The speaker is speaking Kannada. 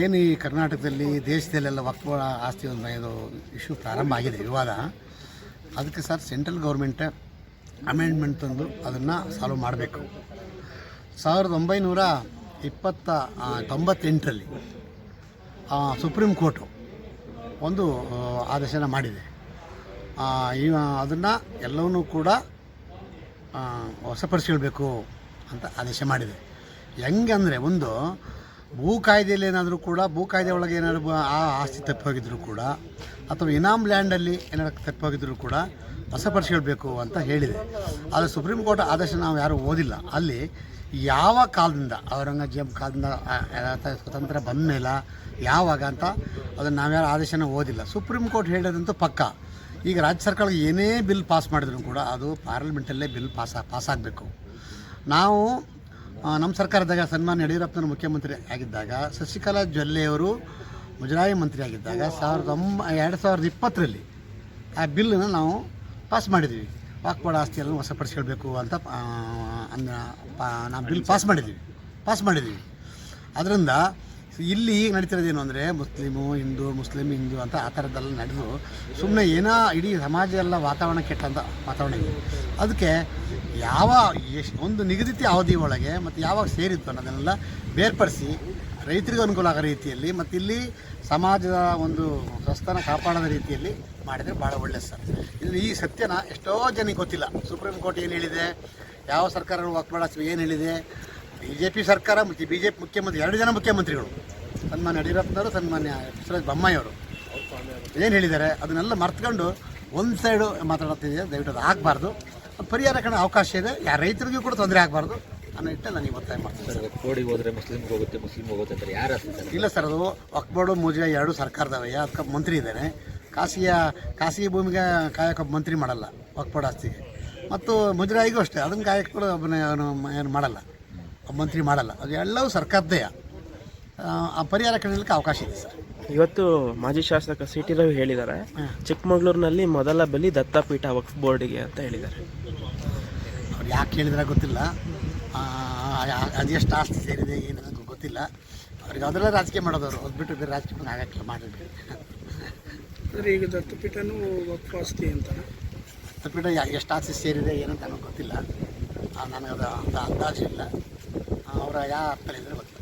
ಏನು ಈ ಕರ್ನಾಟಕದಲ್ಲಿ ದೇಶದಲ್ಲೆಲ್ಲ ವಕ್ಫ ಆಸ್ತಿ ಒಂದು ಇಶ್ಯೂ ಪ್ರಾರಂಭ ಆಗಿದೆ ವಿವಾದ. ಅದಕ್ಕೆ ಸರ್ ಸೆಂಟ್ರಲ್ ಗೌರ್ಮೆಂಟ್ ಅಮೆಂಡ್ಮೆಂಟ್ ತಂದು ಅದನ್ನು ಸಾಲ್ವ್ ಮಾಡಬೇಕು. ಸಾವಿರದ ಒಂಬೈನೂರ ಇಪ್ಪತ್ತ ತೊಂಬತ್ತೆಂಟರಲ್ಲಿ ಸುಪ್ರೀಂ ಕೋರ್ಟು ಒಂದು ಆದೇಶನ ಮಾಡಿದೆ. ಈ ಅದನ್ನು ಎಲ್ಲವನ್ನೂ ಕೂಡ ಆ, ವಶಪಡಿಸ್ಕೊಳ್ಬೇಕು ಅಂತ ಆದೇಶ ಮಾಡಿದೆ. ಹೆಂಗೆ ಅಂದರೆ ಒಂದು ಭೂ ಕಾಯ್ದೆಯಲ್ಲಿ ಏನಾದರೂ ಕೂಡ ಭೂ ಕಾಯ್ದೆ ಒಳಗೆ ಏನಾದರೂ ಆ ಆಸ್ತಿ ತಪ್ಪಿ ಹೋಗಿದ್ರು ಕೂಡ, ಅಥವಾ ಇನಾಮ್ ಲ್ಯಾಂಡಲ್ಲಿ ಏನಾದ್ರು ತಪ್ಪೋಗಿದ್ರು ಕೂಡ ವಶಪಡಿಸ್ಕೊಳ್ಬೇಕು ಅಂತ ಹೇಳಿದೆ. ಆದರೆ ಸುಪ್ರೀಂ ಕೋರ್ಟ್ ಆದೇಶ ನಾವು ಯಾರೂ ಓದಿಲ್ಲ. ಅಲ್ಲಿ ಯಾವ ಕಾಲದಿಂದ, ಔರಂಗಜೇಬ್ ಕಾಲದಿಂದ ಸ್ವತಂತ್ರ ಬಂದ ಮೇಲೆ ಯಾವಾಗ ಅಂತ ಅದನ್ನು ನಾವ್ಯಾರು ಆದೇಶನ ಓದಿಲ್ಲ. ಸುಪ್ರೀಂ ಕೋರ್ಟ್ ಹೇಳೋದಂತೂ ಪಕ್ಕ. ಈಗ ರಾಜ್ಯ ಸರ್ಕಾರ ಏನೇ ಬಿಲ್ ಪಾಸ್ ಮಾಡಿದ್ರು ಕೂಡ ಅದು ಪಾರ್ಲಿಮೆಂಟಲ್ಲೇ ಬಿಲ್ ಪಾಸ್ ಆಗಬೇಕು ನಾವು ನಮ್ಮ ಸರ್ಕಾರದಾಗ ಸನ್ಮಾನ್ಯ ಯಡಿಯೂರಪ್ಪನ ಮುಖ್ಯಮಂತ್ರಿ ಆಗಿದ್ದಾಗ ಶಶಿಕಲಾ ಜೊಲ್ಲೆಯವರು ಮುಜರಾಯಿ ಮಂತ್ರಿ ಆಗಿದ್ದಾಗ ಸಾವಿರದ ಎರಡು ಸಾವಿರದ ಇಪ್ಪತ್ತರಲ್ಲಿ ಆ ಬಿಲ್ಲನ್ನು ನಾವು ಪಾಸ್ ಮಾಡಿದ್ವಿ. ವಾಕ್ಪಾಡ ಆಸ್ತಿಯನ್ನು ವಶಪಡಿಸ್ಕೊಳ್ಬೇಕು ಅಂತ ಪಾ ನಾವು ಬಿಲ್ ಪಾಸ್ ಮಾಡಿದ್ವಿ. ಪಾಸ್ ಮಾಡಿದ್ವಿ. ಅದರಿಂದ ಇಲ್ಲಿ ಈಗ ನಡೀತಿರೋದೇನು ಅಂದರೆ ಮುಸ್ಲಿಮು, ಹಿಂದೂ, ಮುಸ್ಲಿಮ್, ಹಿಂದೂ ಅಂತ ಆ ಥರದ್ದೆಲ್ಲ ನಡೆದು ಸುಮ್ಮನೆ ಏನೋ ಇಡೀ ಸಮಾಜ ಎಲ್ಲ ವಾತಾವರಣ ಕೆಟ್ಟಂಥ ವಾತಾವರಣ ಅದಕ್ಕೆ ಯಾವ ಎಷ್ಟು ಒಂದು ನಿಗದಿತ ಅವಧಿ ಒಳಗೆ ಮತ್ತು ಯಾವಾಗ ಸೇರಿತ್ತು ಅನ್ನೋದನ್ನೆಲ್ಲ ಬೇರ್ಪಡಿಸಿ ರೈತರಿಗೂ ಅನುಕೂಲ ಆಗೋ ರೀತಿಯಲ್ಲಿ ಮತ್ತು ಇಲ್ಲಿ ಸಮಾಜದ ಒಂದು ಸ್ವಸ್ಥನ ಕಾಪಾಡೋದ ರೀತಿಯಲ್ಲಿ ಮಾಡಿದರೆ ಭಾಳ ಒಳ್ಳೆಯದು ಸರ್. ಇಲ್ಲಿ ಈ ಸತ್ಯನ ಎಷ್ಟೋ ಜನಕ್ಕೆ ಗೊತ್ತಿಲ್ಲ. ಸುಪ್ರೀಂ ಕೋರ್ಟ್ ಏನು ಹೇಳಿದೆ? ಯಾವ ಸರ್ಕಾರ ವಾಕ್ಮಾಡ ಏನು ಹೇಳಿದೆ? ಬಿ ಜೆ ಪಿ ಸರ್ಕಾರ ಮತ್ತು ಬಿ ಜೆ ಪಿ ಮುಖ್ಯಮಂತ್ರಿ ಎರಡು ಜನ ಮುಖ್ಯಮಂತ್ರಿಗಳು. ಸನ್ಮಾನ್ಯ ಯಡಿಯೂರಪ್ಪನವರು ಸನ್ಮಾನ್ಯ ಬಸವರಾಜ ಬೊಮ್ಮಾಯಿಯವರು. ಏನು ಹೇಳಿದ್ದಾರೆ? ಅದನ್ನೆಲ್ಲ ಮರ್ತ್ಕೊಂಡು ಒಂದು ಸೈಡು ಮಾತಾಡುತ್ತಿದೆ ದಯವಿಟ್ಟು ಅದು ಆಗಬಾರ್ದು ಪರಿಹಾರ ಕಾಣೋ ಅವಕಾಶ ಇದೆ. ಯಾರ ರೈತರಿಗೂ ಕೂಡ ತೊಂದರೆ ಆಗಬಾರ್ದು. ಅನ್ನೋ ನಾನು ಇವತ್ತು ಒತ್ತಾಯ ಮಾಡ್ತೀನಿ ಸರ್ ಹೋದ್ರೆ ಮುಸ್ಲಿಮ್ಗೆ ಹೋಗುತ್ತೆ ಮುಸ್ಲಿಮ್ ಹೋಗುತ್ತೆ ಯಾರು ಇಲ್ಲ ಸರ್ ಅದು ಒಕ್ಬೋಡು ಮೋಜಿ ಎರಡು ಸರ್ಕಾರದವೇ. ಅದಕ್ಕೆ ಮಂತ್ರಿ ಇದ್ದಾನೆ. ಖಾಸಗಿಯ ಖಾಸಗಿ ಭೂಮಿಗೆ ಕಾಯಕ ಮಂತ್ರಿ ಮಾಡಲ್ಲ ಒಕ್ಬೋಡು ಆಸ್ತಿಗೆ. ಮತ್ತು ಮುಜರಾಯಿಗೂ ಅಷ್ಟೇ. ಅದನ್ನು ಕಾಯಕ ಕೂಡ ಏನು ಮಾಡಲ್ಲ. ಮಂತ್ರಿ ಮಾಡಲ್ಲ. ಅದು ಎಲ್ಲವೂ ಸರ್ಕಾರದ್ದೇ ಆ, ಪರಿಹಾರ ಕಂಡಲಿಕ್ಕೆ ಅವಕಾಶ ಇದೆ ಸರ್. ಇವತ್ತು ಮಾಜಿ ಶಾಸಕ ಸಿ ಟಿ ರವಿ ಹೇಳಿದ್ದಾರೆ. ಚಿಕ್ಕಮಗಳೂರಿನಲ್ಲಿ ಮೊದಲ ಬಲಿ ದತ್ತಪೀಠ ವಕ್ಫ್ ಬೋರ್ಡಿಗೆ ಅಂತ ಹೇಳಿದ್ದಾರೆ. ಅವ್ರು ಯಾಕೆ ಹೇಳಿದ್ರೆ ಗೊತ್ತಿಲ್ಲ. ಅದೆಷ್ಟು ಆಸ್ತಿ ಸೇರಿದೆ ಏನು ಗೊತ್ತಿಲ್ಲ. ಅವ್ರಿಗೆ ಅದರಲ್ಲೇ ರಾಜಕೀಯ ಮಾಡೋದವರು. ಅದು ಬಿಟ್ಟು ಬೇರೆ ರಾಜಕೀಯ ಆಗಕ್ಕಿಲ್ಲ ಮಾಡಿದ್ರೆ ಸರ್ ಈಗ ದತ್ತಪೀಠನೂ ವಕ್ಫ್ ಆಸ್ತಿ ಅಂತ. ದತ್ತಪೀಠ ಯಾ- ಎಷ್ಟು ಆಸ್ತಿ ಸೇರಿದೆ ಏನಂತ ನನಗೆ ಗೊತ್ತಿಲ್ಲ. ನನಗದು ಅಂತ ಅಂದಾಜು ಇಲ್ಲ. ಅವರ ಯಾವ ಅರ್ಥದಲ್ಲಿ ಇದ್ರೆ ಗೊತ್ತಿಲ್ಲ